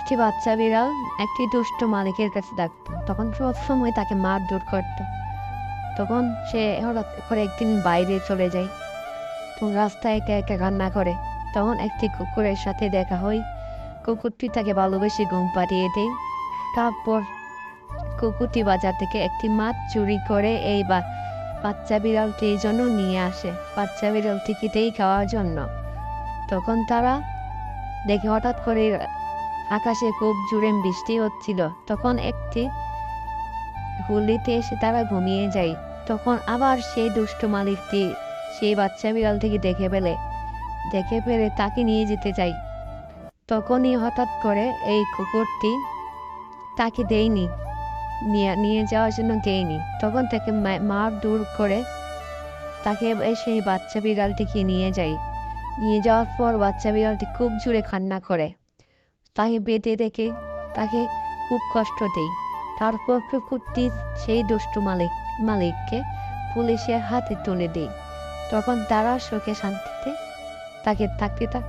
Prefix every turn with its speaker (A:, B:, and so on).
A: একটি বাচ্চা বিড়াল একটি দুষ্ট মালিকের কাছে ডাকত তখন সব সময় তাকে মারধর করত। তখন সে হঠাৎ করে একদিন বাইরে চলে যায়। তখন রাস্তায় একা একা কান্না করে। তখন একটি কুকুরের সাথে দেখা হয়। কুকুরটি তাকে ভালোবেসে ঘুম পাঠিয়ে দেয়। তারপর কুকুরটি বাজার থেকে একটি মাছ চুরি করে এই বা বাচ্চা বিড়ালটির জন্য নিয়ে আসে। বাচ্চা বিড়ালটিকেই খাওয়ার জন্য। তখন তারা দেখে হঠাৎ করে আকাশে খুব জোরে বৃষ্টি হচ্ছিল। তখন একটি হুলিতে এসে তারা ঘুমিয়ে যায়। তখন আবার সেই দুষ্ট মালিকটি সেই বাচ্চা বিড়ালটিকে দেখে পেলে দেখে পেলে তাকে নিয়ে যেতে চাই তখনই হঠাৎ করে এই কুকুরটি তাকে দেয়নি। নিয়ে যাওয়ার জন্য দেয়নি। তখন তাকে মার দূর করে তাকে সেই বাচ্চা বিড়ালটিকে নিয়ে যায়। নিয়ে যাওয়ার পর বাচ্চা বিড়ালটি খুব জোরে কান্না করে। তাকে বেঁধে রেখে তাকে খুব কষ্ট দেয় তারপর কুকুরটি সেই দুষ্টু মালিক, মালিককে পুলিশের হাতে তুলে দেয় তখন তারা সুখে শান্তিতে তাকে থাকতে থাক